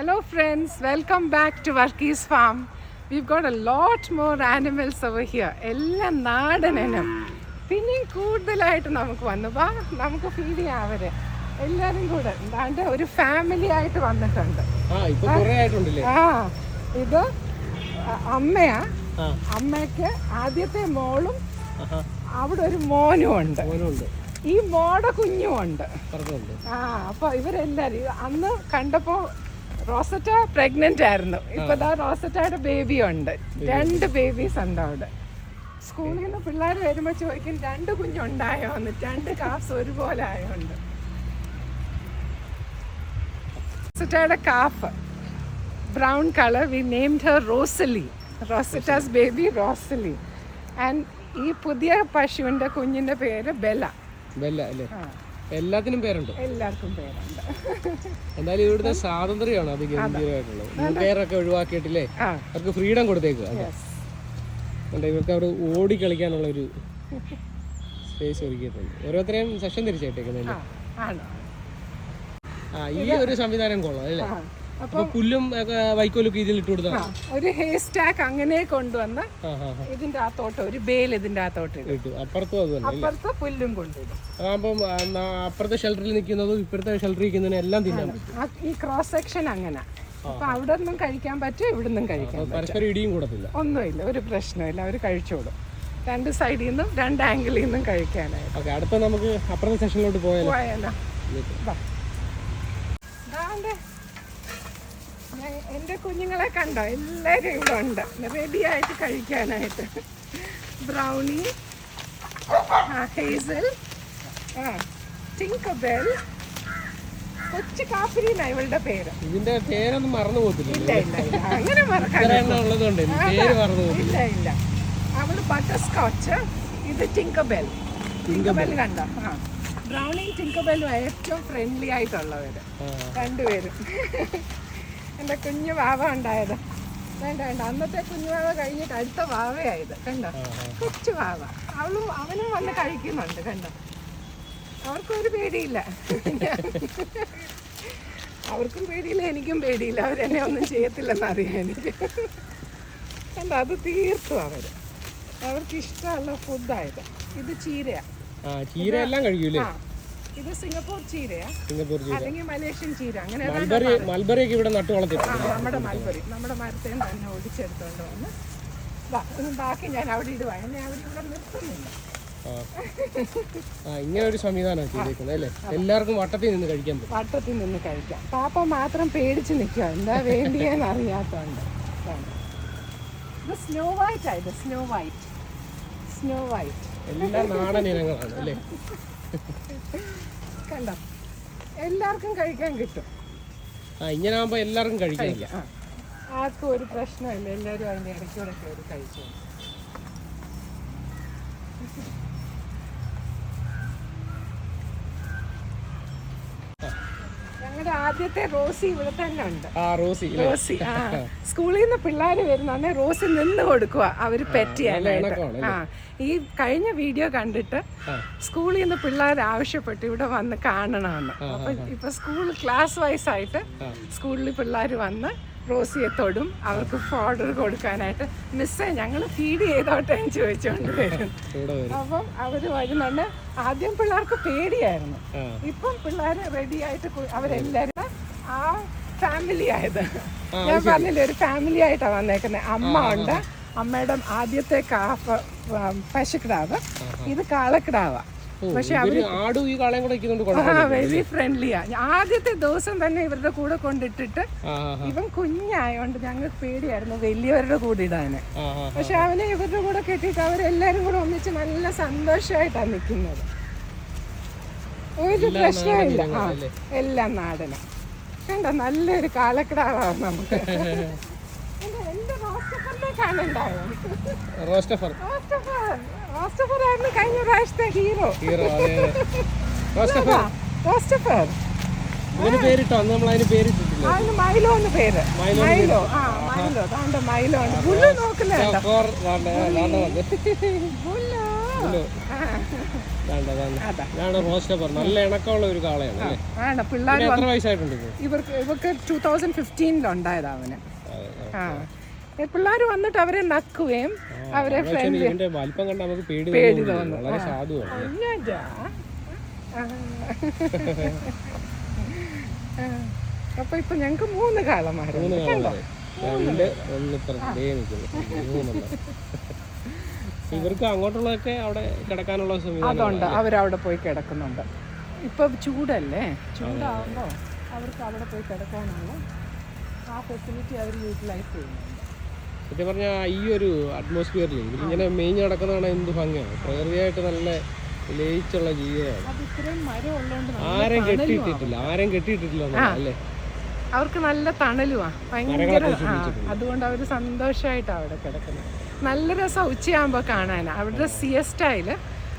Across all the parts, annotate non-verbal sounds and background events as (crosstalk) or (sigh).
Hello, friends. Welcome back to Varkis farm. We've got a lot more animals over here. എല്ലാം നാടനും പിന്നെയും കൂടുതലായിട്ട് നമുക്ക് വന്നു. വാ നമുക്ക് ഫീഡ് ചെയ്യാം അവരെ. എല്ലാവരും കൂടെ. എന്താണ്ട് ഒരു ഫാമിലി ആയിട്ട് വന്നിട്ടുണ്ട്. ആ ഇത് അമ്മയാ. അമ്മയ്ക്ക് ആദ്യത്തെ മോളും അവിടെ ഒരു മോനും ഉണ്ട്. ഈ മോടെ കുഞ്ഞും ഉണ്ട്. പറഞ്ഞുണ്ട് ആ അപ്പൊ ഇവരെല്ലാരും അന്ന് കണ്ടപ്പോ റോസറ്റ പ്രഗ്നന്റ് ആയിരുന്നു. ഇപ്പൊ ദാ റോസറ്റയുടെ ബേബി ഉണ്ട് രണ്ട് ബേബീസ് ഉണ്ട് അവിടെ. സ്കൂളിൽ നിന്ന് പിള്ളേർ വരുമ്പോ ചോദിക്കും രണ്ട് കുഞ്ഞുണ്ടായോ? എന്ന് രണ്ട് കാഫ്സ് ഒരുപോലെ ആയോണ്ട്. റോസറ്റയുടെ calf brown colour we named her Rosalie Rosetta's baby Rosalie and ഈ പുതിയ പശുവിന്റെ കുഞ്ഞിന്റെ പേര് ബെല. ബെല്ല അല്ലേ? എല്ലാത്തിനും പേരുണ്ട്. എല്ലാവർക്കും പേരുണ്ട്. എന്തായാലും ഇവിടുത്തെ സ്വാതന്ത്ര്യമാണ് അത്. ഗംഭീരമായിട്ടുള്ളത് പേരൊക്കെ ഒഴിവാക്കിയിട്ടില്ലേ? അവർക്ക് ഫ്രീഡം കൊടുത്തേക്ക് ഇവർക്ക് അവിടെ ഓടി കളിക്കാനുള്ള ഒരു സ്പേസ് ഒരുക്കിയിട്ടുണ്ട്. ഓരോരുത്തരെയും സെഷൻ തിരിച്ചേട്ടേക്കുന്നല്ലേ ആ ഈ ഒരു സംവിധാനം കൊള്ളാം അല്ലേ? അപ്പൊ പുല്ലും വൈക്കോലൊക്കെ ഇതിൽ ഇട്ട് കൊടുത്താൽ ഒരു ഹെയർ സ്റ്റാക്ക് അങ്ങനെ കൊണ്ടുവന്ന് ഇതിന്റെ അകത്തോട്ട് ഒരു ബേൽ ഇതിന്റെ അകത്തോട്ട് ഇടും. ഇട്ടു. അപ്പുറത്തും അത് അപ്പുറത്ത് പുല്ലും കൊണ്ടിടും. അപ്പുറത്തെ ഷെൽട്ടറിൽ നിൽക്കുന്നതും ഇപ്പുറത്തെ ഷെൽട്ടറിൽ നിൽക്കുന്നതിനും എല്ലാം തിന്നാൻ ഈ ക്രോസ് സെക്ഷൻ അങ്ങനെ. അപ്പൊ അവിടെ നിന്നും കഴിക്കാൻ പറ്റും ഇവിടെ നിന്നും കഴിക്കാൻ പരസ്പരം ഇടിയും കൂടത്തില്ല. ഒന്നുമില്ല ഒരു പ്രശ്നമില്ല. അവർ കഴിച്ചോളും രണ്ട് സൈഡിൽ നിന്നും രണ്ട് ആംഗിളിൽ നിന്നും കഴിക്കാനായിട്ട്. അടുത്ത നമുക്ക് അപ്പുറത്തെ സെക്ഷനിലോട്ട് പോയാലോ? പോയാലോ? എന്റെ കുഞ്ഞുങ്ങളെ കണ്ടോ? എല്ലാവരും ഇവിടെ ഉണ്ട്. റെഡി ആയിട്ട് കഴിക്കാനായിട്ട്. ബ്രൗണി ഹേസൽ ആ ടിങ്കബെൽ കൊച്ചു കാപ്പിരിന്ന ഇവളുടെ പേര്. ഇതിന്റെ പേരൊന്നും മറന്നു (laughs) പോകത്തില്ല? ഇല്ല ഇല്ല അങ്ങനെ മറക്കാൻ പേര് മറന്നു ഇല്ല ഇല്ല. അവൾ ബട്ടർ സ്കോച്ച് ഇത് ടിങ്കബെൽ ടിങ്കബെൽ കണ്ട? ആ. ബ്രൗണിയും ടിങ്കബെല്ലും ഏറ്റവും ഫ്രണ്ട്ലി ആയിട്ടുള്ളവര്. രണ്ടുപേരും. എന്റെ കുഞ്ഞു വാവ ഉണ്ടായത്. വേണ്ട വേണ്ട. അന്നത്തെ കുഞ്ഞു വാവ കഴിഞ്ഞിട്ട് അടുത്ത വാവയായത്. കണ്ടോ? കൊച്ചു വാവ. അവളും അവനും വന്ന് കഴിക്കുന്നുണ്ട് കണ്ടോ? അവർക്കൊരു പേടിയില്ല. അവർക്കും പേടിയില്ല എനിക്കും പേടിയില്ല. അവരെന്നെ ഒന്നും ചെയ്യത്തില്ലെന്ന് അറിയാം എനിക്ക് കണ്ടോ? അത് തീർത്തു അവർ അവർക്ക് ഇഷ്ടമുള്ള ഫുഡായത് ഇത് ചീരയാ. ആ ചീര എല്ലാം കഴിക്കൂലേ? ആ ഇത് സിംഗപ്പൂർ ചീരയാ സിംഗപ്പൂർ ചീര. അല്ലെങ്കിൽ മലേഷ്യൻ ചീര. അങ്ങനെ മൽബറി മൽബറി ഒക്കെ ഇവിടെ നട്ടു വളർത്തിയിട്ടുണ്ട്. നമ്മുടെ മൽബറി. നമ്മുടെ മരത്തിൽ തന്നെ ഒടിച്ചെടുത്തോണ്ട് വന്ന് ബാക്കി ഞാൻ അവിടെ ഇടുവാ. എന്നെ അവിടെ ഇവിടെ നിർത്തുന്നില്ല. ഇങ്ങനെ ഒരു സംവിധാനം ചെയ്തേക്കുന്നത് അല്ലേ? എല്ലാവർക്കും വട്ടത്തിൽ നിന്ന് കഴിക്കാൻ പറ്റും. വട്ടത്തിൽ നിന്ന് കഴിക്കാം. പാപ്പ മാത്രം പേടിച്ച് നിൽക്കുക എന്താ വേണ്ടിയെന്ന് അറിയാത്തോണ്ട്. ഇത് സ്നോ വൈറ്റ് ആയത് സ്നോ വൈറ്റ് സ്നോ വൈറ്റ് എല്ലാ നാടൻ ഇനങ്ങളാണ് അല്ലേ? കണ്ടോ? എല്ലാവർക്കും കഴിക്കാൻ കിട്ടും. ആ ഇങ്ങനെ ആകുമ്പോൾ എല്ലാവർക്കും കഴിക്കാം. ആർക്കും ഒരു പ്രശ്നമില്ല. എല്ലാവരും അതിന്റെ ഇടയ്ക്കൂടെ കയറി കഴിച്ചു ഞങ്ങളുടെ ആദ്യത്തെ റോസി ഇവിടെ തന്നെ ഉണ്ട്. റോസി റോസി ആ. സ്കൂളിൽ നിന്ന് പിള്ളേർ വരുന്ന റോസി നിന്ന് കൊടുക്കുക അവർ പെറ്റ് ആ ഈ കഴിഞ്ഞ വീഡിയോ കണ്ടിട്ട് സ്കൂളിൽ നിന്ന് പിള്ളേർ ആവശ്യപ്പെട്ടു ഇവിടെ വന്ന് കാണണമെന്ന് അപ്പൊ ഇപ്പൊ സ്കൂൾ ക്ലാസ് വൈസ് ആയിട്ട് സ്കൂളിൽ പിള്ളേർ വന്ന് റോസിയെ തൊടും അവർക്ക് ഓർഡർ കൊടുക്കാനായിട്ട് മിസ്സേ ഞങ്ങൾ ഫീഡ് ചെയ്തോട്ടെ എന്ന് ചോദിച്ചുകൊണ്ട് വരും. അപ്പം അവർ വരുന്നുണ്ട്. ആദ്യം പിള്ളേർക്ക് പേടിയായിരുന്നു. ഇപ്പം പിള്ളേർ റെഡി ആയിട്ട് കു- അവരെല്ലാരും ആ ഫാമിലി ആയത്. ഞാൻ പറഞ്ഞില്ലേ ഒരു ഫാമിലി ആയിട്ടാണ് വന്നേക്കുന്നത് അമ്മ ഉണ്ട്. അമ്മയുടെ ആദ്യത്തെ കാഫ് പശുക്കിടാവ്. ഇത് കാളക്കിടാവ. പക്ഷെ അവർ ആടും ഈ കാളയും കൂടെ ഇരിക്കുന്നുണ്ട് വെരി ഫ്രണ്ട്ലിയാ ആദ്യത്തെ ദിവസം തന്നെ ഇവരുടെ കൂടെ കൊണ്ടിട്ടിട്ട് ഇവൻ കുഞ്ഞായോണ്ട് ഞങ്ങൾക്ക് പേടിയായിരുന്നു വലിയവരുടെ കൂടെ ഇടാന്. പക്ഷെ അവനെ ഇവരുടെ കൂടെ കെട്ടിയിട്ട് അവരെല്ലാരും കൂടെ ഒന്നിച്ച് നല്ല സന്തോഷമായിട്ടാണ് നിൽക്കുന്നത് ഒരു പ്രശ്നമില്ല എല്ലാം നാടന. കണ്ടോ? നല്ലൊരു കാലക്കിടാവാണ് നമുക്ക്. (laughs) എന്റെ റോസ്റ്റഫറിനെ കാണണ്ടായോ? റോസ്റ്റഫർ. റോസ്റ്റഫർ. റോസ്റ്റഫർ ആയിരുന്നു കഴിഞ്ഞ പ്രാവശ്യത്തെ ഹീറോ ഹീറോ പേരിട്ടോ? അന്ന് നമ്മൾ അതിന് പേരിട്ടിട്ടില്ല? അതിന് മൈലോ എന്ന് പേര്. മൈലോ ആ മൈലോ താണ്ട മൈലോ ആണ്. പുല്ല് നോക്കില്ല നല്ല ഇണക്കമുള്ള ഒരു കാളയാണ് പിള്ളേർ എത്ര വയസ്സായിട്ടുണ്ട് ഇവർക്ക് ഇവർക്ക് ടൂ തൗസൻഡ് ഫിഫ്റ്റീനിലുണ്ടായതാ അവന്. ആ. പിള്ളേർ വന്നിട്ട് അവരെ നക്കുകയും അവരെ ഫ്രണ്ട് വലിപ്പം കണ്ട നമുക്ക് പേടി പേടി തോന്നുന്നു. വളരെ സാധുവാണ് അപ്പൊ ഇപ്പൊ ഞങ്ങക്ക് മൂന്ന് കാലമായിരുന്നു മൂന്ന് കാളമാര് രണ്ട് ഒന്ന് ദേ നിൽക്കുന്നു (laughs) ഇവർക്ക് അങ്ങോട്ടുള്ളതൊക്കെ അവിടെ കിടക്കാനുള്ള അതുണ്ട്. അവരവിടെ പോയി കിടക്കുന്നുണ്ട്. ഇപ്പൊ ചൂടല്ലേ? ചൂടാവുമ്പോ അവർക്ക് അവിടെ പോയി കിടക്കാനുള്ള ആ ഫെസിലിറ്റി അവർ യൂട്ടിലൈസ് ചെയ്യുന്നുണ്ട് സത്യം പറഞ്ഞാൽ ഈ ഒരു അറ്റ്മോസ്ഫിയറിൽ ഇങ്ങനെ മേഞ്ഞ് നടക്കുന്നതാണ് എന്ത് ഭംഗിയാണ്. പ്രകൃതിയായിട്ട് നല്ല ലയിച്ചുള്ള ജീവിതമാണ്. ആരും കെട്ടിയിട്ടിട്ടില്ല. ആരും കെട്ടിയിട്ടിട്ടില്ല അല്ലേ? അവർക്ക് നല്ല തണലുവാണ് ഭയങ്കര അതുകൊണ്ട് അവർ സന്തോഷമായിട്ടാണ് അവിടെ കിടക്കുന്നത്. നല്ല രസം ഉച്ചയാകുമ്പോൾ കാണാനാണ് അവരുടെ സിയസ്റ്റൈൽ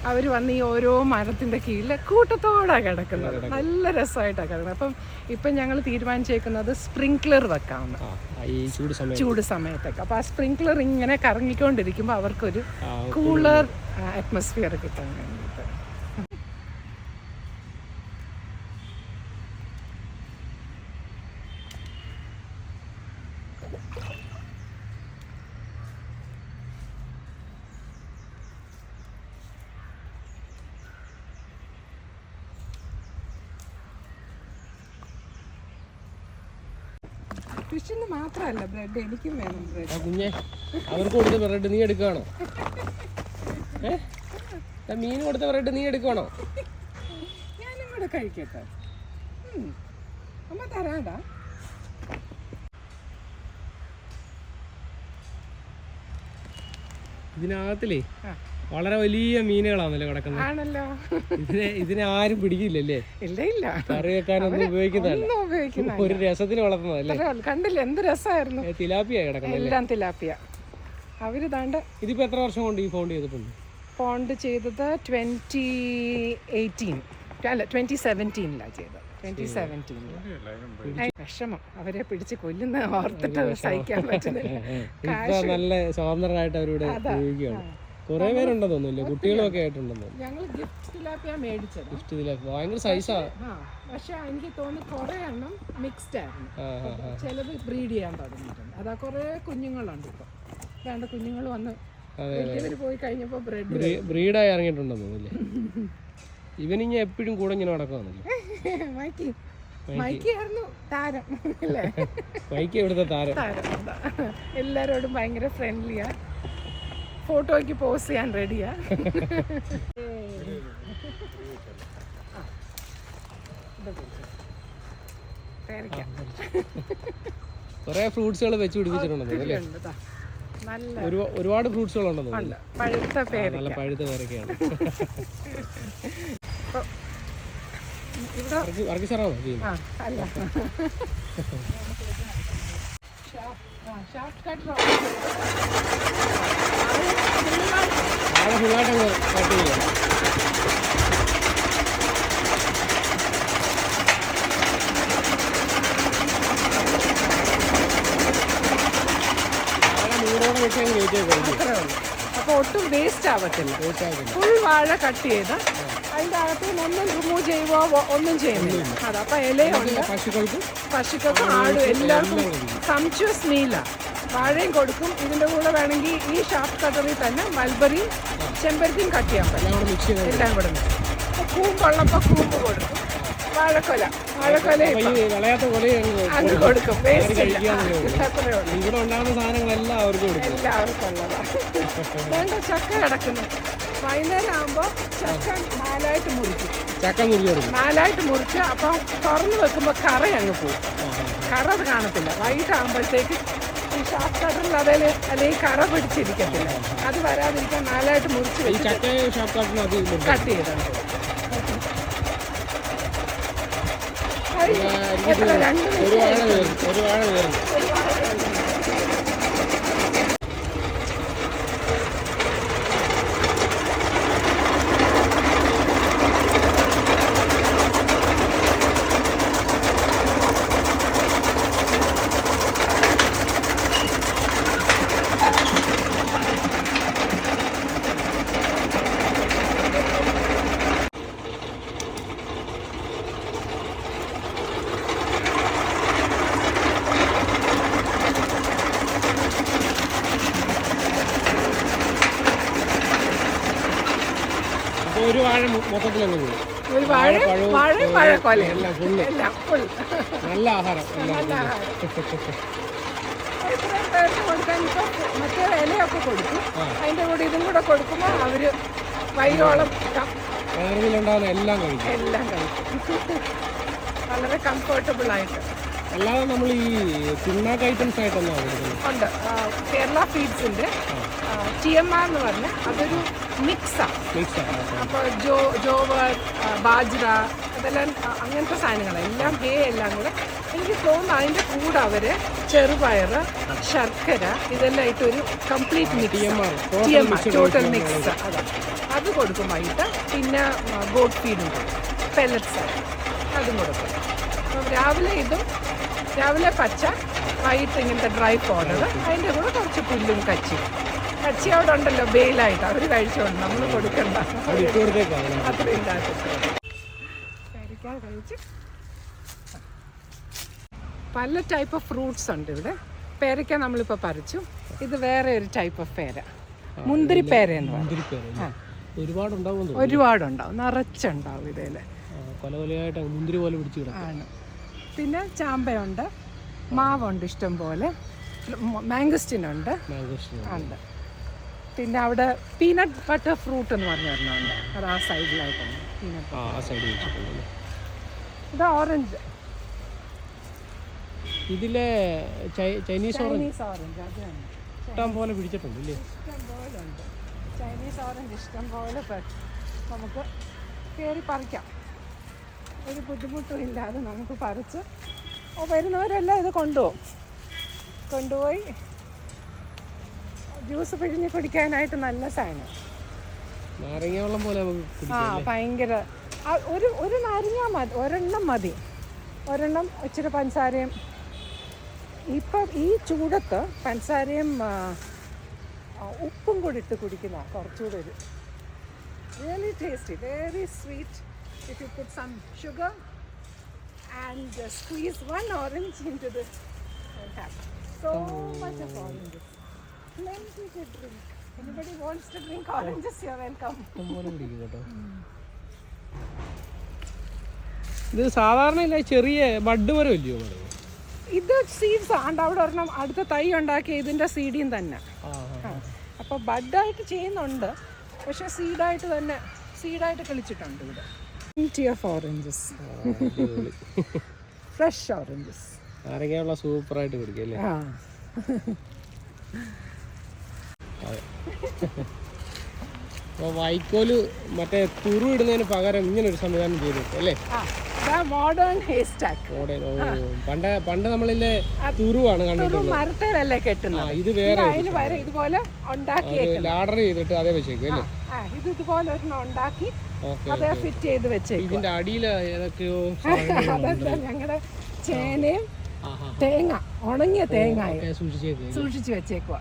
അവർ വന്ന് ഈ ഓരോ മരത്തിന്റെ കീഴിൽ കൂട്ടത്തോടാണ് കിടക്കുന്നത്. നല്ല രസമായിട്ടാണ് കിടക്കുന്നത്. അപ്പം ഇപ്പം ഞങ്ങൾ തീരുമാനിച്ചേക്കുന്നത് സ്പ്രിങ്ക്ലർ വെക്കാമെന്ന് ചൂട് സമയത്തൊക്കെ. അപ്പം ആ സ്പ്രിങ്ക്ലർ ഇങ്ങനെ കറങ്ങിക്കൊണ്ടിരിക്കുമ്പോൾ അവർക്കൊരു കൂളർ അറ്റ്മോസ്ഫിയർ കിട്ടാൻ ഫിഷിന് മാത്രമല്ല ബ്രെഡ് എനിക്കും വേണം ബ്രെഡ്. ആ കുഞ്ഞെ അവർക്ക് കൊടുത്ത ബ്രെഡ് നീ എടുക്കുകയാണോ? ഏ? മീൻ കൊടുത്ത ബ്രെഡ് നീ എടുക്കുകയാണോ? ഞാനും കൂടെ കഴിക്കട്ടെ. അമ്മ തരാടാ. ഇതിനകത്തില്ലേ ആ. വളരെ വലിയ മീനുകളാണല്ലോ കിടക്കുന്നത്. ആണല്ലോ. ഇതിനെ ഇതിനെ ആരും പിടിക്കില്ലല്ലേ? ഇല്ല ഇല്ല. കറി വെക്കാനൊന്നും ഉപയോഗിക്കുന്നില്ല ഒന്നും ഉപയോഗിക്കുന്ന ഒരു രസത്തിന് വളർത്തുന്നതല്ലേ കണ്ടില്ല എന്ത് രസമായിരുന്നു? തിലാപ്പിയ കിടക്കുന്നത് എല്ലാം തിലാപ്പിയ. അവർ താണ്ട് ഇതിപ്പോ എത്ര വർഷം കൊണ്ട് ഈ ഫോണ്ട് ചെയ്തിട്ടുണ്ട്? ഫോണ്ട് ചെയ്തത് ട്വന്റി എയ്റ്റീൻ. അല്ല ട്വന്റി സെവന്റീനിലാണ് ചെയ്തത്. ട്വന്റി സെവന്റീനിൽ വിഷമം. അവരെ പിടിച്ച് കൊല്ലുന്ന ഓർത്തിട്ട് സഹിക്കാൻ പറ്റുന്നില്ല. നല്ല സ്വതന്ത്രരായിട്ട് അവരിവിടെ ഉപയോഗിക്കുകയാണ്. കുറെ പേരുണ്ടെന്ന് തോന്നുന്നില്ലേ കുട്ടികളും ഒക്കെ ആയിട്ടുണ്ടെന്ന് ഞങ്ങൾ ഗിഫ്റ്റ് തിലാപ്പിയ മേടിച്ചത്. ഗിഫ്റ്റ് ഇതിലൊക്കെ ഭയങ്കര സൈസാ പക്ഷെ എനിക്ക് തോന്നുന്നു കുറെ എണ്ണം മിക്സ്ഡ് ആയിരുന്നു. ചിലത് ബ്രീഡ് ചെയ്യാൻ തുടങ്ങിയിട്ടുണ്ട്. അതാ കുറെ കുഞ്ഞുങ്ങളുണ്ട് ഇപ്പൊ. രണ്ട് കുഞ്ഞുങ്ങൾ വന്ന് പോയി കഴിഞ്ഞപ്പോ ബ്രെഡ് ബ്രീ- ബ്രീഡായി ഇറങ്ങിയിട്ടുണ്ടെന്ന് തോന്നുന്നില്ലേ ഇവനിങ്ങനെ എപ്പോഴും കൂടെ ഇങ്ങനെ നടക്കുവാണല്ലോ മൈക്കി. മൈക്കി. ആയിരുന്നു താരം അല്ലേ? മൈക്ക് ഇവിടുത്തെ താരം. എല്ലാരോടും ഭയങ്കര ഫ്രണ്ട്ലിയാ ഫോട്ടോയ്ക്ക് പോസ് ചെയ്യാൻ റെഡിയാ. കൊറേ ഫ്രൂട്ട്സുകൾ വെച്ച് പിടിപ്പിച്ചിട്ടുണ്ടെന്ന് അല്ലേ? ഒരുപാട് ഫ്രൂട്ട്സുകൾ ഉണ്ടെന്ന് നല്ല പഴുത്ത പേരൊക്കെയാണ് വർഗീസ് സാറാണോ കട്ട് ചെയ്യാം അപ്പോൾ ഒട്ടും വേസ്റ്റ് ആവത്തില്ല. ഫുൾ വാഴ കട്ട് ചെയ്ത് അതിന്റെ അകത്ത് ഒന്നും റിമൂവ് ചെയ്യുവോ ഒന്നും ചെയ്യുന്നില്ല. അതെ അപ്പോൾ ഇലയുണ്ട്. പശുക്കൾക്കും പശുക്കൾക്കും ആടും എല്ലാവർക്കും സംച്വസ് മീല വാഴയും കൊടുക്കും. ഇതിന്റെ കൂടെ വേണമെങ്കിൽ ഈ ഷാർപ്പ് കട്ടറിൽ തന്നെ മൽബറിയും ചെമ്പരത്തിയും കട്ട് ചെയ്യാൻ പറ്റും എല്ലാം കൂടെ കൂമ്പുള്ളപ്പോൾ കൂമ്പ് കൊടുക്കും. വാഴക്കൊല. വാഴക്കൊല അത് കൊടുക്കും. വേസ്റ്റ് എല്ലാവർക്കും ഉള്ളതാണ് വേണ്ട ചക്ക കിടക്കുന്നു വൈകുന്നേരം ആകുമ്പോൾ ചക്ക നാലായിട്ട് മുറിക്കും. ചക്ക നാലായിട്ട് മുറിച്ച് അപ്പം തുറന്നു വെക്കുമ്പോൾ കറ അങ്ങ് പോകും. കറ കാണത്തില്ല. വൈകിട്ടാകുമ്പോഴത്തേക്ക് ഈ ഷാപ്പ് അതേ അതേൽ അല്ലെങ്കിൽ കറ പിടിച്ചിരിക്കത്തില്ല. അത് വരാതിരിക്കാൻ നാലായിട്ട് മുറിച്ച് വെച്ച്. കട്ട് ചെയ്തിട്ടുണ്ട് രണ്ട് പഴവും, എല്ലാം ഫുള്ള്. എല്ലാം full. നല്ല ആഹാരം. നല്ല ആഹാരം. കൊടുക്കാൻ ഇപ്പൊ മറ്റേ ഇലയൊക്കെ കൊടുക്കും. അതിന്റെ കൂടെ ഇതും കൂടെ കൊടുക്കുമ്പോൾ അവർ വൈകോളം എല്ലാം കഴിക്കും. എല്ലാം കഴിക്കും. വളരെ കംഫർട്ടബിൾ ആയിട്ട്. അല്ലാതെ നമ്മൾ ഈ പിണ്ണാക്ക് ഐറ്റംസ് ആയിട്ടൊന്നും ഉണ്ട്. കേരള ഫീഡ്സിന്റെ ടി എം ആർ എന്ന് പറഞ്ഞ അതൊരു മിക്സാണ് മിക്സ് അപ്പോൾ ജോ ജോവർ ബാജ്ര അതെല്ലാം അങ്ങനത്തെ സാധനങ്ങൾ എല്ലാം ഹേ എല്ലാം കൂടെ. എനിക്ക് തോന്നുന്നു അതിന്റെ കൂടെ അവർ ചെറുപയർ ശർക്കര ഇതെല്ലാം ആയിട്ട് ഒരു കംപ്ലീറ്റ് മിക്സ്. ടോട്ടൽ മിക്സ് അതെ. അത് കൊടുക്കും വൈകിട്ട് പിന്നെ ഗോട്ട് ഫീഡും കൊടുക്കും പെല്ലറ്റ്സ് അതും കൊടുക്കും. അപ്പം രാവിലെ ഇതും രാവിലെ പച്ച വൈകിട്ട് ഇങ്ങനത്തെ ഡ്രൈ പൗഡർ അതിന്റെ കൂടെ കുറച്ച് പുല്ലും കച്ചി കച്ചി അവിടെ ഉണ്ടല്ലോ ബെയിലായിട്ട്. അവർ കഴിച്ചോണ്ട് നമ്മൾ കൊടുക്കണ്ട. അത്രയും കഴിക്കാൻ കഴിച്ച്. പല ടൈപ്പ് ഓഫ് ഫ്രൂട്ട്സ് ഉണ്ട് ഇവിടെ. പേരയ്ക്ക നമ്മളിപ്പോൾ പറിച്ചു. ഇത് വേറെ ഒരു ടൈപ്പ് ഓഫ് പേര. മുന്തിരി പേര എന്ന് പറയും. ഒരുപാടുണ്ടാവും. നിറച്ചുണ്ടാവും മുന്തിരി പോലെ പിടിച്ച് ആണ്. പിന്നെ ചാമ്പയുണ്ട്. മാവുണ്ട് ഇഷ്ടം പോലെ മാംഗസ്റ്റിനുണ്ട് മാംഗോസ്റ്റിന് ഉണ്ട്. പിന്നെ അവിടെ പീനട്ട് ബട്ടർ ഫ്രൂട്ട് എന്ന് പറഞ്ഞ ഒരെണ്ണമുണ്ട് അത് ആ സൈഡിലായിട്ടാണ് പീനട്ട് ആ ആ സൈഡ് വെച്ചിട്ടുണ്ടല്ലേ? ഇത് ഓറഞ്ച് ഇതിലെ ചൈനീസ് ഓറഞ്ച് ചൈനീസ് ഓറഞ്ച് അത് തന്നെ. ഇഷ്ടം പോലെ പിടിച്ചിട്ടുണ്ട് ഇല്ലേ ഇഷ്ടം പോലെ ഉണ്ട്. ചൈനീസ് ഓറഞ്ച് ഇഷ്ടം പോലെ നമുക്ക് കയറി പറിക്കാം. ഒരു ബുദ്ധിമുട്ടും ഇല്ലാതെ നമുക്ക് പറിച്ച് വരുന്നവരെല്ലാം ഇത് കൊണ്ടുപോകും. കൊണ്ടുപോയി ജ്യൂസ് പിഴിഞ്ഞ് കുടിക്കാനായിട്ട് നല്ല സാധനം. നാരങ്ങ വെള്ളം പോലെ ആ ഭയങ്കര. ഒരു ഒരു നാരങ്ങ മതി ഒരെണ്ണം മതി. ഒരെണ്ണം ഇച്ചിരി പഞ്ചസാരയും. ഇപ്പം ഈ ചൂടത്ത് പഞ്ചസാരയും ഉപ്പും കൂടി ഇട്ട് കുടിക്കുന്ന കുറച്ചുകൂടെ ഒരു really tasty very sweet if you put some sugar and squeeze one orange into this so much of oranges anybody wants to drink oranges you're welcome. ഇത് സാധാരണ ഇല്ല ചെറിയ ബഡ് വരെ ഇല്ലയോ ഇത് സീഡ്സ് ആണ്ട് അവിടെ ഒരെണ്ണം അടുത്ത തൈ ഉണ്ടാക്കിയ ഇതിന്റെ സീഡിയും തന്നെ. അപ്പൊ ബഡായിട്ട് ചെയ്യുന്നുണ്ട്. പക്ഷെ സീഡായിട്ട് തന്നെ സീഡായിട്ട് കളിച്ചിട്ടുണ്ട് ഇവിടെ. Plenty of oranges fresh oranges നാരങ്ങ വെള്ളം സൂപ്പറായിട്ട് കുടിക്കല്ലേ ആ. അപ്പോൾ വൈക്കോൽ മറ്റേ തുറു ഇടുന്നതിന് പകരം ഇങ്ങനെ ഒരു സംവിധാനം ചെയ്തു അല്ലേ? മോഡേൺ പണ്ട് പണ്ട് നമ്മളില്ലേ തുറുവാണ് കണ്ടിട്ടുള്ളത്. കെട്ടുന്നത്. ഇത് വേറെ ഇതുപോലെ ലാഡർ ചെയ്തിട്ട് അതേ വെച്ചേക്കും അല്ലേ? ഇത് ഇതുപോലെ ഒരെണ്ണം ഉണ്ടാക്കി അതേ ഫിറ്റ് ചെയ്ത് വെച്ചേക്കും ഇതിന്റെ അടിയിൽ ഏതൊക്കെയോ (laughs) ഞങ്ങളുടെ ചേനയും തേങ്ങ ഉണങ്ങിയ തേങ്ങ സൂക്ഷിച്ചു വെച്ചേക്കുവാ.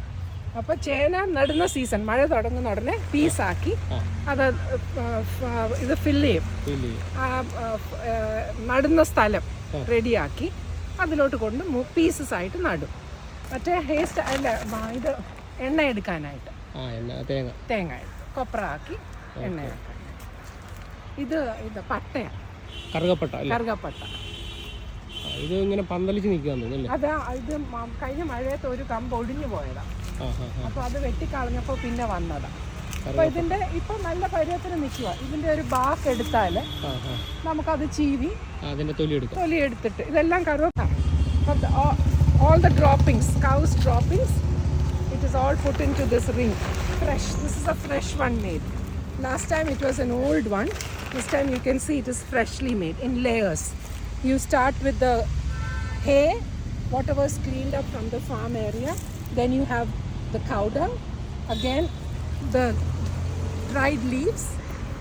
അപ്പോൾ ചേന നടുന്ന സീസൺ മഴ തുടങ്ങുന്ന ഉടനെ പീസാക്കി. അത് ഇത് ഫില്ല് ചെയ്യും. നടുന്ന സ്ഥലം റെഡിയാക്കി അതിലോട്ട് കൊണ്ട് പീസസ് ആയിട്ട് നടും. മറ്റേ ഹേസ്റ്റ് അല്ല ഇത് എണ്ണ എടുക്കാനായിട്ട്. തേങ്ങ. കൊപ്ര ആക്കി എണ്ണ ഇത് ഇത് പട്ടയാണ് കറുകപ്പട്ട കറുകപ്പട്ട. ഇത് ഇങ്ങനെ പന്തലിച്ച് നിൽക്കാന്ന് അതാ ഇത് കഴിഞ്ഞ മഴയത്ത് ഒരു കമ്പ് ഒടിഞ്ഞു പോയതാണ് അപ്പോൾ അത് വെട്ടിക്കളഞ്ഞപ്പോൾ പിന്നെ വന്നതാണ് അപ്പോൾ ഇതിന്റെ ഇപ്പൊ നല്ല പരുവത്തിന് നിൽക്കുക ഇതിന്റെ ഒരു ബാക്ക് എടുത്താൽ ആ നമുക്കത് ചീവി അതിന്റെ തൊലി എടുക്കാം. തൊലി എടുത്തിട്ട് ഇതെല്ലാം കറുവ all the droppings cows droppings it is all food into this ring fresh this is a fresh one made last time it was an old one this time you can see it is freshly made in layers you start with the hay whatever screened up from the farm area then you have the cow dung. Again, the dried leaves.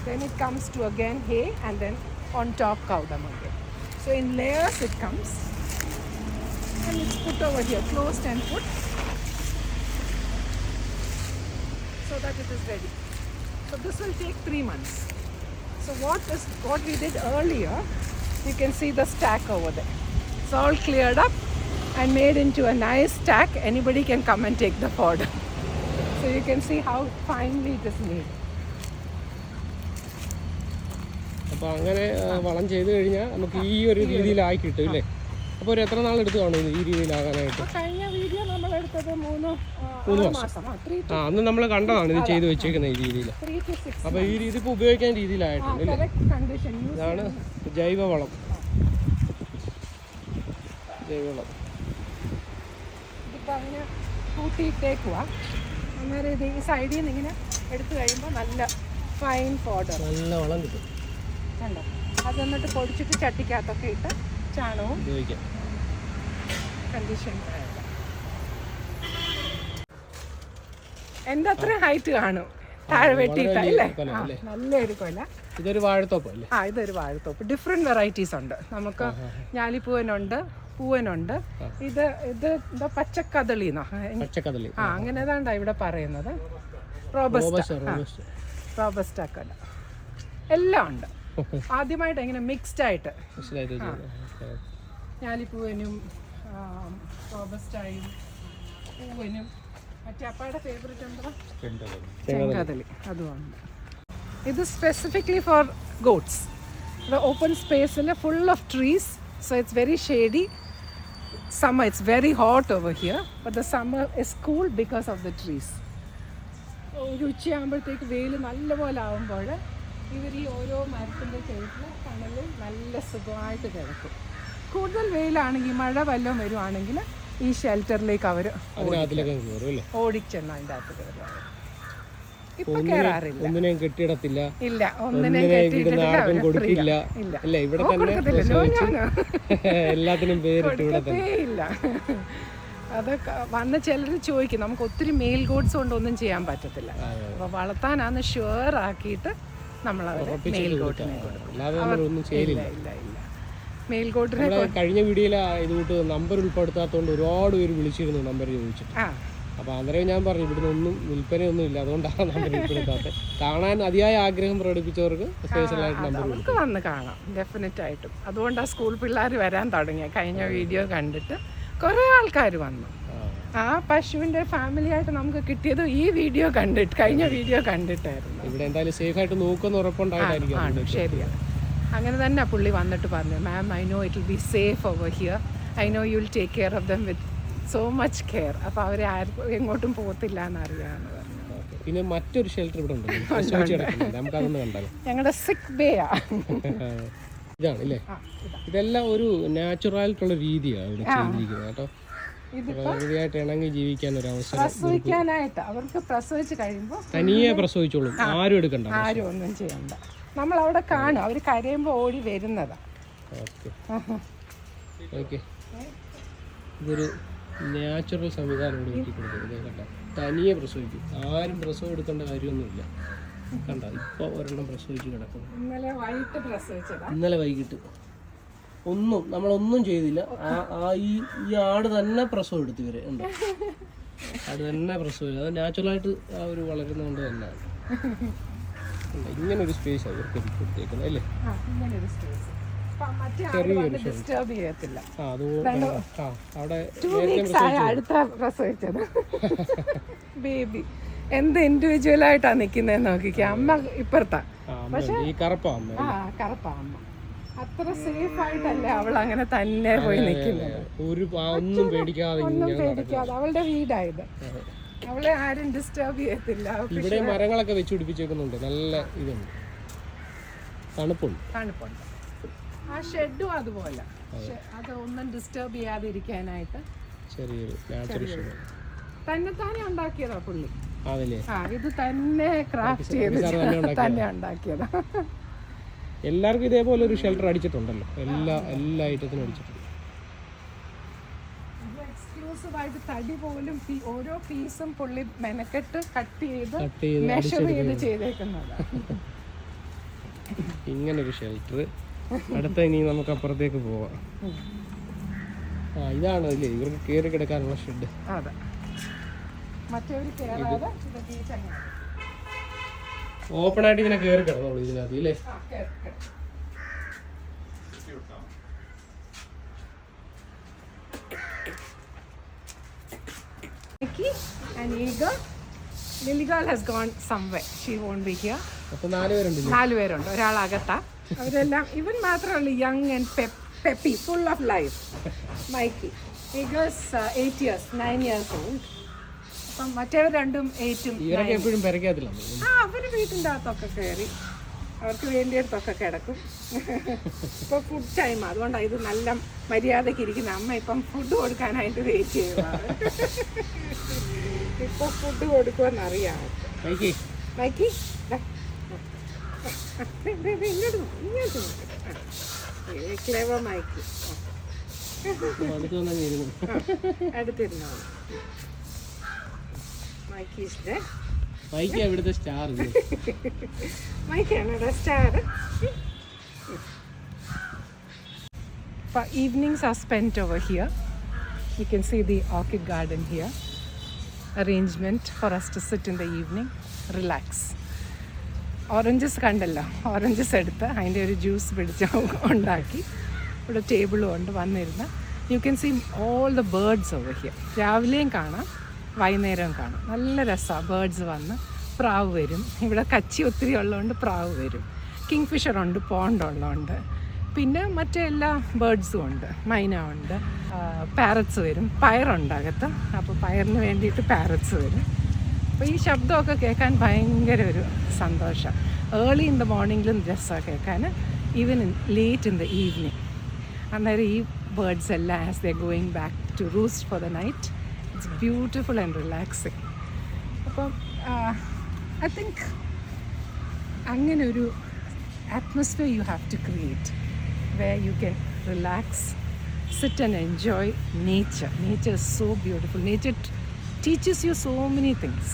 Then it comes to again hay, and then on top cow dung again. So in layers it comes, and it's put over here, closed and put, so that it is ready. So this will take three months. So what is what we did earlier? You can see the stack over there. It's all cleared up and made into a nice stack. Anybody can come and take the fodder. So you can see how finely it is made. അപ്പോൾ അങ്ങനെ വളം ചെയ്ത് കഴിഞ്ഞാൽ നമുക്ക് ഈ ഒരു രീതിയിലായി കിട്ടും അല്ലേ? അപ്പോൾ ഒരു എത്ര നാൾ എടുത്തു കാണും ഈ രീതിയിലാകാനായിട്ട്? കഴിഞ്ഞ വീഡിയോ നമ്മൾ എടുത്തത് മൂന്ന് ആ, മാസം. ആ അന്ന് നമ്മൾ കണ്ടതാണ് ഇത് ചെയ്തു വെച്ചേക്കുന്ന ഈ രീതിയിൽ അപ്പോൾ ഈ രീതി ഇപ്പോൾ ഉപയോഗിക്കാൻ രീതിയിലായിട്ടുണ്ട് അല്ലേ? ഇതാണ് ജൈവവളം. ജൈവവളം. ഇതിപ്പോൾ അങ്ങനെ കൂട്ടിയിട്ടേക്കുക അന്നേരം ഇത് ഈ സൈഡിൽ നിന്ന് ഇങ്ങനെ എടുത്തു കഴിയുമ്പോൾ നല്ല ഫൈൻ പൗഡർ നല്ല വളം കിട്ടും. കണ്ടോ? അത് എന്നിട്ട് പൊടിച്ചിട്ട് ചട്ടിക്കകത്തൊക്കെ ഇട്ട് ചാണകവും ഉപയോഗിക്കാം. കണ്ടീഷൻ എന്റെ അത്ര ഹൈറ്റ് കാണും? താഴെ വെട്ടിയിട്ടല്ലേ അല്ലേ? നല്ലൊരു കൊല. ഇതൊരു വാഴത്തോപ്പ് ആ ഇതൊരു വാഴത്തോപ്പ്. ഡിഫറെന്റ് വെറൈറ്റീസ് ഉണ്ട്. നമുക്ക് ഞാലിപ്പൂവനുണ്ട് പൂവനുണ്ട്. ഇത് ഇത് എന്താ പച്ചക്കദളിന്നോ പച്ചക്കദളി. ആ അങ്ങനെ ഏതാണ്ടാ ഇവിടെ പറയുന്നത്. റോബസ്റ്റ റോബസ്റ്റ് റോബസ്റ്റ എല്ലാം ഉണ്ട്. ആദ്യമായിട്ട് ഇങ്ങനെ മിക്സ്ഡ് ആയിട്ട്. ഞാലിപ്പൂവനും റോബസ്റ്റായും പൂവനും മറ്റേ അപ്പയുടെ ഫേവറേറ്റ് ഉണ്ടോ ചെങ്കതലി അതുമുണ്ട് ഇത് സ്പെസിഫിക്കലി ഫോർ ഗോഡ്സ് ഓപ്പൺ സ്പേസിൽ full of trees so it's very shady summer it's very hot over here but the summer is cool because of the trees. ഒരു ഉച്ചയാകുമ്പോഴത്തേക്ക് വെയിൽ നല്ലപോലെ ആകുമ്പോൾ ഇവർ ഈ ഓരോ മരത്തിന്റെ ചുവട്ടിൽ തണലിൽ നല്ല സുഖമായിട്ട് കിടക്കും. കൂടുതൽ വെയിലാണെങ്കിൽ മഴ വല്ലതും വരുവാണെങ്കിൽ ഈ ഷെൽട്ടറിലേക്ക് അവർ കയറും ഓടിച്ചെന്ന് അതിന്റെ അകത്ത് കയറാറില്ല ഒന്നിനെയും കെട്ടിയിടത്തില്ല. ഇല്ല ഒന്നിനെ ഒന്നിനെ ഇവിടുന്ന് കെട്ടിയിട്ടില്ല ആർക്കും കൊടുക്കില്ല. അല്ല ഇവിടെ തന്നെ. (laughs) എല്ലാത്തിനും പേരിട്ട് ഇവിടെ തന്നെ. അത് വന്ന ചിലർ ചോദിക്കും നമുക്ക് ഒത്തിരി മെയിൽ ഗോഡ്സ് കൊണ്ട് ഒന്നും ചെയ്യാൻ പറ്റത്തില്ല. അപ്പൊ വളർത്താനാന്ന് ഷുവർ ആക്കിയിട്ട് നമ്മൾ മെയിൽ ഗോട്ടിനെ കൊടുക്കും. അല്ലാതെ നമ്മളൊന്നും ചെയ്യില്ല. ഇല്ല ഇല്ല ഇല്ല. മെയിൽ ഗോട്ടിനെ കഴിഞ്ഞ വീഡിയോയിൽ ഇത് നമ്പർ ഉൾപ്പെടുത്താത്തതുകൊണ്ട് ഒരുപാട് പേര് വിളിച്ചിരുന്നു നമ്പർ ചോദിച്ചിട്ട്. അപ്പോൾ അന്നേരം ഞാൻ പറഞ്ഞു ഇവിടുന്ന് ഒന്നും വിൽപ്പനയൊന്നും ഇല്ല. അതുകൊണ്ടാണ് നമ്പർ ഉൾപ്പെടുത്താത്തത് കാണാൻ അതിയായ ആഗ്രഹം പ്രകടിപ്പിച്ചവർക്ക് സ്പെഷ്യലായിട്ട് നമ്പർ നമുക്ക് വന്ന് കാണാം. ഡെഫിനറ്റ് ആയിട്ടും. അതുകൊണ്ടാണ് സ്കൂൾ പിള്ളേർ വരാൻ തുടങ്ങിയ. കഴിഞ്ഞ വീഡിയോ കണ്ടിട്ട് കുറേ ആൾക്കാർ വന്നു. ആ. പശുവിന്റെ ഫാമിലി ആയിട്ട് നമുക്ക് കിട്ടിയത് ഈ വീഡിയോ കണ്ടിട്ട് കഴിഞ്ഞ വീഡിയോ കണ്ടിട്ടായിരുന്നു. ഇവിടെ എന്തായാലും സേഫ് ആയിട്ട് നോക്കുന്ന ഉറപ്പുണ്ടായിട്ടായിരിക്കും ആണ് ശരിയാണ്. അങ്ങനെ തന്നെ പുള്ളി വന്നിട്ട് പറഞ്ഞു ma'am I know it will be safe over here I know you will take care of them with so much care അപ്പോൾ അവർ ആർക്കും എങ്ങോട്ടും പോകത്തില്ല എന്നറിയാമെന്ന് പറഞ്ഞു. പിന്നെ മറ്റൊരു ഷെൽട്ടർ ഇവിടെ ഉണ്ട് കിടക്കുന്നുണ്ട് നമുക്കതൊന്ന് കണ്ടാലോ? ഞങ്ങളുടെ സിക് ബേ ഇതാണ് അല്ലേ? ഇതെല്ലാം ഒരു നാച്ചുറായിട്ടുള്ള രീതിയാണ് ഇവിടെ ചെയ്തിരിക്കുന്നത് കേട്ടോ. പ്രകൃതിയായിട്ട് ഇണങ്ങി ജീവിക്കാൻ ഒരു അവസരം പ്രസവിക്കാനായിട്ട് അവർക്ക് പ്രസവിച്ച് കഴിയുമ്പോൾ തനിയെ പ്രസവിച്ചോളും. ആരും എടുക്കണ്ട ആരും ഒന്നും ചെയ്യണ്ട. നമ്മൾ അവിടെ കാണും. അവർ കരയുമ്പോൾ ഓടി വരുന്നതാ. ഓക്കെ. ഓക്കെ. ഇതൊരു നാച്ചുറൽ സംവിധാനം ഇവിടെ ഒരുക്കി കൊടുക്കുന്നത് കണ്ട തനിയെ പ്രസവിക്കും. ആരും പ്രസവം എടുക്കേണ്ട കാര്യമൊന്നുമില്ല. കണ്ട ഇപ്പോൾ ഒരെണ്ണം പ്രസവിച്ച് കിടക്കുന്നു. ഇന്നലെ വൈകിട്ട് പ്രസവിച്ചതാ? ഇന്നലെ വൈകിട്ട്. ഒന്നും നമ്മളൊന്നും ചെയ്തില്ല. ആ ആ ഈ ഈ ആട് തന്നെ പ്രസവം എടുത്തു വരെ ഉണ്ട് ആട് തന്നെ പ്രസവം. അത് നാച്ചുറലായിട്ട് ആ ഒരു വളരുന്നതുകൊണ്ട് തന്നെയാണ് ഇങ്ങനൊരു ഇങ്ങനെ ഒരു സ്പേസ് കൊടുത്തേക്കുന്നത് അല്ലേ? ആ ഇങ്ങനെ ഒരു സ്പേസ് വന്ന് ഡിസ്റ്റർബ് ചെയ്യത്തില്ല. അവിടെ ടു വീക്സ് ആയ അടുത്ത പ്രസവിച്ചത്. ബേബി എന്ത് ഇൻഡിവിജ്വൽ ആയിട്ടാ നിക്കുന്നത് നോക്കിക്കേ. അമ്മ ഇപ്പുറത്താ. പക്ഷെ ആ കറുപ്പാ അമ്മ. അത്ര സേഫ് ആയിട്ടല്ലേ അവൾ അങ്ങനെ തന്നെ പോയി നിൽക്കുന്നത് ഒന്നും പേടിക്കാതെ അവളുടെ വീടായത്. അവളെ ആരും ഡിസ്റ്റർബ് ചെയ്യത്തില്ല. ഇവിടെ മരങ്ങളൊക്കെ വെച്ച് പിടിപ്പിച്ചേക്കുന്നുണ്ട്. നല്ല ഇതുണ്ട്. തണുപ്പുണ്ട്. തണുപ്പുണ്ട്. ആ ഷെഡും അതുപോലെ. അത് ഒന്നും ഡിസ്റ്റർബ് ചെയ്യാതിരിക്കാനായിട്ട് ചെറിയൊരു തന്നെ താനെ ഉണ്ടാക്കിയതാ പുള്ളി. ആ ഇത് തന്നെ ക്രാഫ്റ്റ് ചെയ്ത് തന്നെ ഉണ്ടാക്കിയതാ? എല്ലാവർക്കും ഇതേപോലെ ഒരു ഷെൽട്ടർ അടിച്ചിട്ടുണ്ടല്ലോ. എല്ലാ എല്ലാ ഐറ്റത്തിനും അടിച്ചിട്ടുണ്ട്. എക്സ്ക്ലൂസീവ് ആയിട്ട് തടി പോലും ഓരോ പീസും പുള്ളി മെനക്കെട്ട് കട്ട് ചെയ്ത് മെഷർ ചെയ്ത് ചെയ്തേക്കുന്നതാണ് ഇങ്ങനൊരു ഷെൽട്ടർ അടുത്ത ഇനി നമുക്ക് അപ്പുറത്തേക്ക് പോവാം. ആ ഇതാണ് അല്ലേ ഇവർക്ക് കയറി കിടക്കാനുള്ള ഷെഡ് ഓപ്പൺ ആയിട്ട് ഇങ്ങനെ കയറി കിടന്നോളൂ ഇതിനകത്ത് ഇല്ലേ? ഒരാളകത്താ ഒരാൾ അകത്താ അവരെല്ലാം ഇവൻ മാത്രമല്ല young and peppy full of life Mikey because eight years nine years old അപ്പം മറ്റേവർ രണ്ടും എയ്റ്റും എപ്പോഴും ആ അവർ വീട്ടിന്റെ അകത്തൊക്കെ കയറി അവർക്ക് വേണ്ടിയിടത്തൊക്കെ കിടക്കും. ഇപ്പോൾ ഫുഡ് ടൈം അതുകൊണ്ടാണ് ഇത് നല്ല മര്യാദയ്ക്ക് ഇരിക്കുന്ന. അമ്മ ഇപ്പം ഫുഡ് കൊടുക്കാനായിട്ട് വെയിറ്റ് ചെയ്യുക ഇപ്പോൾ ഫുഡ് കൊടുക്കുമെന്നറിയാം മൈക്കി മൈക്കി മൈക്ക് എവിടുത്തെ star star evenings are spend over here you can see the orchid garden here arrangement for us to sit in the evening relax oranges കണ്ടല്ലോ ഓറഞ്ചസ് എടുത്ത് അതിന്റെ ഒരു juice പിടിച്ച് ഉണ്ടാക്കി. ഇവിടെ ടേബിളും ഉണ്ട് വന്നിരുന്ന്. You can see all the birds over here രാവിലെയും കാണാം വൈകുന്നേരവും കാണാം. നല്ല രസമാണ് ബേർഡ്സ് വന്ന് പ്രാവ് വരും. ഇവിടെ കച്ചി ഒത്തിരി ഉള്ളതുകൊണ്ട് പ്രാവ് വരും. കിങ് ഉണ്ട് പോണ്ട് ഉള്ളതുകൊണ്ട്. പിന്നെ മറ്റെല്ലാ ബേർഡ്സും ഉണ്ട് മൈന ഉണ്ട്. പാരറ്റ്സ് വരും. പയറുണ്ട് അകത്ത്. അപ്പോൾ പയറിന് വേണ്ടിയിട്ട് പാരറ്റ്സ് വരും. അപ്പോൾ ഈ ശബ്ദമൊക്കെ കേൾക്കാൻ ഭയങ്കര ഒരു സന്തോഷം. ഏർലി ഇൻ ദ മോർണിംഗിലും രസമാണ് കേൾക്കാൻ. Even late in the evening അന്നേരം ഈ ബേർഡ്സ് എല്ലാം as the going back to roost for the night it's beautiful and relaxing അപ്പം ഐ തിങ്ക് അങ്ങനെ ഒരു atmosphere you have to create where you can relax, sit and enjoy nature. Nature is so beautiful. Nature teachers you so many things,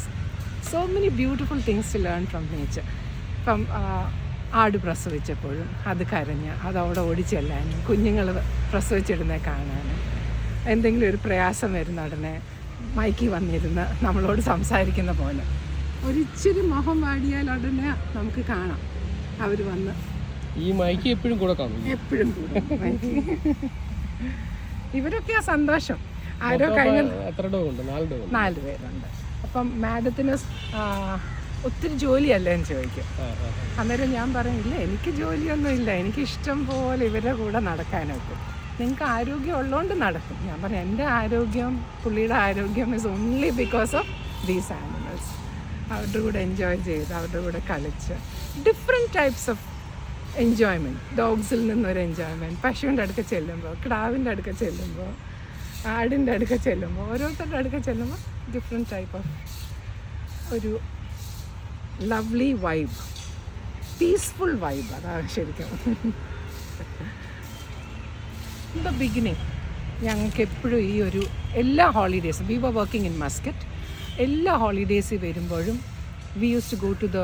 so many beautiful things to learn from nature ഇപ്പം ആട് പ്രസവിച്ചപ്പോഴും അത് കരഞ്ഞ് അത് അവിടെ ഓടിച്ചെല്ലാനും കുഞ്ഞുങ്ങൾ പ്രസവിച്ചിടുന്നത് കാണാനും. എന്തെങ്കിലും ഒരു പ്രയാസം വരുന്ന ഉടനെ മൈക്കിൽ വന്നിരുന്ന് നമ്മളോട് സംസാരിക്കുന്ന പോലെ. ഒരിച്ചിരി മുഖം വാടിയാൽ ഉടനെ നമുക്ക് കാണാം. അവർ വന്ന് ഈ മൈക്ക് എപ്പോഴും കൂടെ കാണും. എപ്പോഴും ഇവരൊക്കെ സന്തോഷം. ആരോ കഴിഞ്ഞ നാല് പേരുണ്ട്. അപ്പം മാഡത്തിന് ഒത്തിരി ജോലിയല്ലേ എന്ന് ചോദിക്കും. അന്നേരം ഞാൻ പറയില്ല എനിക്ക് ജോലിയൊന്നും ഇല്ല. എനിക്ക് ഇഷ്ടം പോലെ ഇവരുടെ കൂടെ നടക്കാനൊക്കെ. നിങ്ങൾക്ക് ആരോഗ്യം ഉള്ളതുകൊണ്ട് നടക്കും. ഞാൻ പറയും എന്റെ ആരോഗ്യം പുള്ളിയുടെ ആരോഗ്യം is only because of these animals അവരുടെ കൂടെ എൻജോയ് ചെയ്ത് അവരുടെ കൂടെ കളിച്ച്. ഡിഫറെന്റ് ടൈപ്സ് ഓഫ് എൻജോയ്മെന്റ് ഡോഗ്സിൽ നിന്നൊരു എൻജോയ്മെന്റ് പശുവിന്റെ അടുക്ക ചെല്ലുമ്പോൾ കിടാവിന്റെ അടുക്ക ചെല്ലുമ്പോൾ ആടിന്റെ അടുക്ക ചെല്ലുമ്പോൾ ഓരോരുത്തരുടെ അടുക്ക ചെല്ലുമ്പോൾ ഡിഫറെന്റ് ടൈപ്പ് ഓഫ് ഒരു ലവ്ലി വൈബ് പീസ്ഫുൾ വൈബ് അതാണ് ശരിക്കും. ദ ബിഗിനിങ് ഞങ്ങൾക്ക് എപ്പോഴും ഈ ഒരു എല്ലാ ഹോളിഡേയ്സും we were working in Muscat എല്ലാ ഹോളിഡേയ്സിൽ വരുമ്പോഴും we use to go to the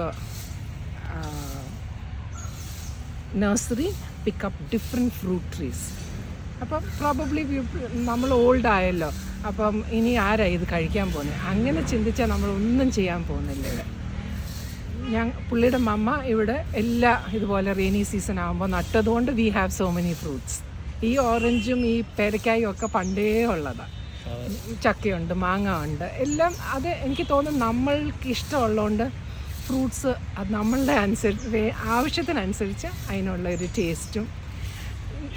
nursery pickup different fruit trees അപ്പം പ്രോബബ്ലി നമ്മൾ ഓൾഡ് ആയല്ലോ. അപ്പം ഇനി ആരാ ഇത് കഴിക്കാൻ പോകുന്നത് അങ്ങനെ ചിന്തിച്ചാൽ നമ്മൾ ഒന്നും ചെയ്യാൻ പോകുന്നില്ല ഇവിടെ. ഞാൻ പുള്ളിയുടെ മമ്മ ഇവിടെ എല്ലാ ഇതുപോലെ റെയിനി സീസൺ ആകുമ്പോൾ നട്ടതുകൊണ്ട് we have so many fruits ഈ ഓറഞ്ചും ഈ പേരക്കായും ഒക്കെ പണ്ടേ ഉള്ളതാണ് ചക്കയുണ്ട് മാങ്ങ ഉണ്ട് എല്ലാം അത് എനിക്ക് തോന്നുന്നു നമ്മൾക്ക് ഇഷ്ടമുള്ളതുകൊണ്ട് ഫ്രൂട്ട്സ് അത് നമ്മളുടെ അനുസരിച്ച് ആവശ്യത്തിനനുസരിച്ച് അതിനുള്ള ഒരു ടേസ്റ്റും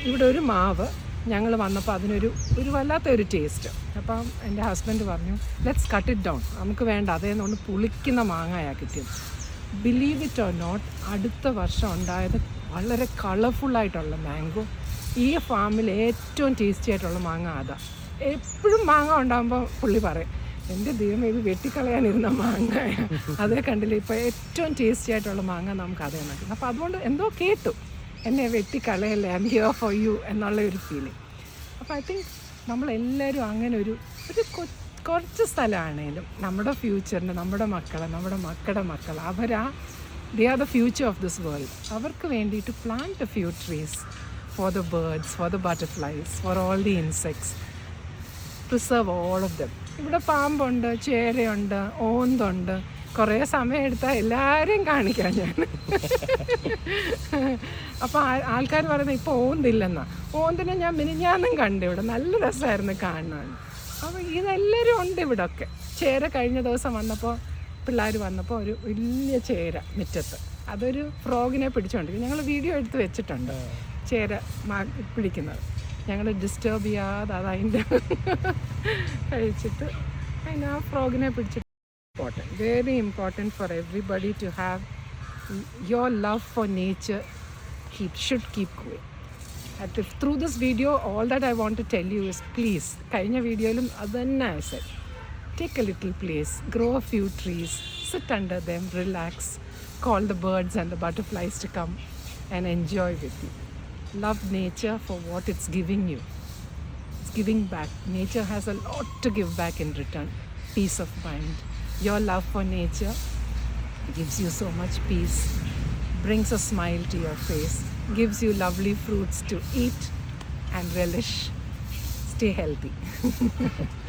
ഇവിടെ ഒരു മാവ് ഞങ്ങൾ വന്നപ്പോൾ അതിനൊരു ഒരു വല്ലാത്ത ഒരു ടേസ്റ്റ് അപ്പം എന്റെ ഹസ്ബൻഡ് പറഞ്ഞു ലെറ്റ്സ് കട്ട് ഇറ്റ് ഡൗൺ നമുക്ക് വേണ്ട അതേന്നുകൊണ്ട് പുളിക്കുന്ന മാങ്ങയാണ് കിട്ടിയത്. ബിലീവ് ഇറ്റ് ഓർ നോട്ട് അടുത്ത വർഷം ഉണ്ടായത് വളരെ കളർഫുള്ളായിട്ടുള്ള മാംഗോ ഈ ഫാമിൽ ഏറ്റവും ടേസ്റ്റി ആയിട്ടുള്ള മാങ്ങ അതാ. എപ്പോഴും മാങ്ങ ഉണ്ടാകുമ്പോൾ പുള്ളി പറയും എന്റെ ദൈവം ഇത് വെട്ടിക്കളയാനിരുന്ന മാങ്ങ അതേ കണ്ടില്ല ഇപ്പോൾ ഏറ്റവും ടേസ്റ്റി ആയിട്ടുള്ള മാങ്ങ നമുക്ക് അതേ നടക്കുന്നത് അപ്പോൾ അതുകൊണ്ട് എന്തോ കേട്ടു. എന്നെ വെട്ടിക്കളയല്ലേ I'm here for you എന്നുള്ള ഒരു ഫീലിംഗ് അപ്പോൾ ഐ തിങ്ക് നമ്മളെല്ലാവരും അങ്ങനെ ഒരു ഒരു കുറച്ച് സ്ഥലമാണേലും നമ്മുടെ ഫ്യൂച്ചറിന് നമ്മുടെ മക്കളെ നമ്മുടെ മക്കളുടെ മക്കൾ അവരാ they are the future of this world അവർക്ക് വേണ്ടിയിട്ട് plant few trees for the birds for the butterflies for all the insects preserve all of them ഇവിടെ പാമ്പുണ്ട് ചേരയുണ്ട് ഓന്തുണ്ട് കുറേ സമയം എടുത്താൽ എല്ലാവരെയും കാണിക്കാം ഞാൻ. അപ്പോൾ ആൾക്കാർ പറയുന്നത് ഇപ്പോൾ ഓന്തില്ലെന്നാ. ഓന്തിനെ ഞാൻ മിനിഞ്ഞാന്നും കണ്ടു ഇവിടെ നല്ല രസമായിരുന്നു കാണാൻ. അപ്പോൾ ഇതെല്ലാവരും ഉണ്ട് ഇവിടെ ഒക്കെ ചേര കഴിഞ്ഞ ദിവസം വന്നപ്പോൾ പിള്ളേർ വന്നപ്പോൾ ഒരു വലിയ ചേര മുറ്റത്ത്. അതൊരു ഫ്രോഗിനെ പിടിച്ചുകൊണ്ടിരിക്കും ഞങ്ങൾ വീഡിയോ എടുത്ത് വെച്ചിട്ടുണ്ട് ചേര പിടിക്കുന്നത്. ഞങ്ങൾ ഡിസ്റ്റേബ് ചെയ്യാതെ അത് അതിന്റെ (laughs) കഴിച്ചിട്ട് അതിന് ആ ഫ്രോഗിനെ പിടിച്ചിട്ട് important very important for everybody to have your love for nature keep should keep going at if, through this video all that i want to tell you is please കഴിഞ്ഞ വീഡിയോയിലും അത് തന്നെ I said take a little place grow a few trees sit under them relax call the birds and the butterflies to come and enjoy with you love nature for what it's giving you it's giving back. Nature has a lot to give back in return. Peace of mind. your love for nature gives you so much peace, brings a smile to your face, gives you lovely fruits to eat and relish. Stay healthy. (laughs)